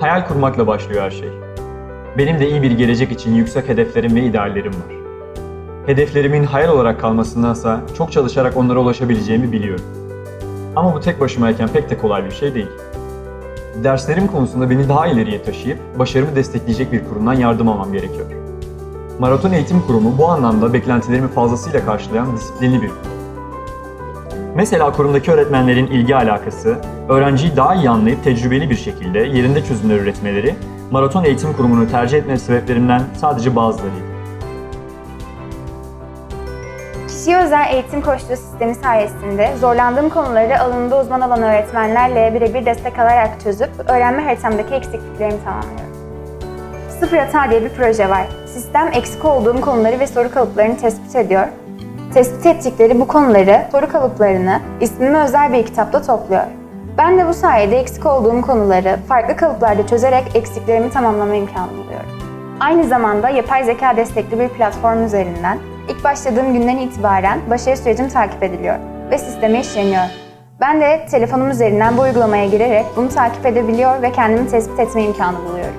Hayal kurmakla başlıyor her şey. Benim de iyi bir gelecek için yüksek hedeflerim ve ideallerim var. Hedeflerimin hayal olarak kalmasındansa çok çalışarak onlara ulaşabileceğimi biliyorum. Ama bu tek başımayken pek de kolay bir şey değil. Derslerim konusunda beni daha ileriye taşıyıp başarımı destekleyecek bir kurumdan yardım almam gerekiyor. Maraton Eğitim Kurumu bu anlamda beklentilerimi fazlasıyla karşılayan disiplinli bir kurum. Mesela kurumdaki öğretmenlerin ilgi alakası, öğrenciyi daha iyi anlayıp tecrübeli bir şekilde yerinde çözümler üretmeleri, Maraton Eğitim Kurumu'nu tercih etme sebeplerimden sadece bazılarıydı. Kişiye özel eğitim koçluğu sistemi sayesinde zorlandığım konuları alanında uzman olan öğretmenlerle birebir destek alarak çözüp öğrenme haritamdaki eksikliklerimi tamamlıyorum. Sıfır Hata diye bir proje var. Sistem eksik olduğum konuları ve soru kalıplarını tespit ediyor. Tespit ettikleri bu konuları, soru kalıplarını ismime özel bir kitapta topluyor. Ben de bu sayede eksik olduğum konuları farklı kalıplarda çözerek eksiklerimi tamamlama imkanı buluyorum. Aynı zamanda yapay zeka destekli bir platform üzerinden ilk başladığım günden itibaren başarı sürecim takip ediliyor ve sisteme işleniyor. Ben de telefonum üzerinden bu uygulamaya girerek bunu takip edebiliyor ve kendimi tespit etme imkanı buluyorum.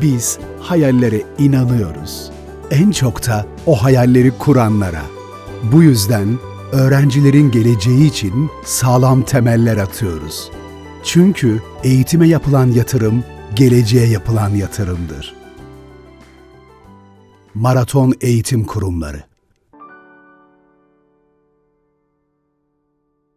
Biz hayallere inanıyoruz. En çok da o hayalleri kuranlara. Bu yüzden öğrencilerin geleceği için sağlam temeller atıyoruz. Çünkü eğitime yapılan yatırım geleceğe yapılan yatırımdır. Maraton Eğitim Kurumları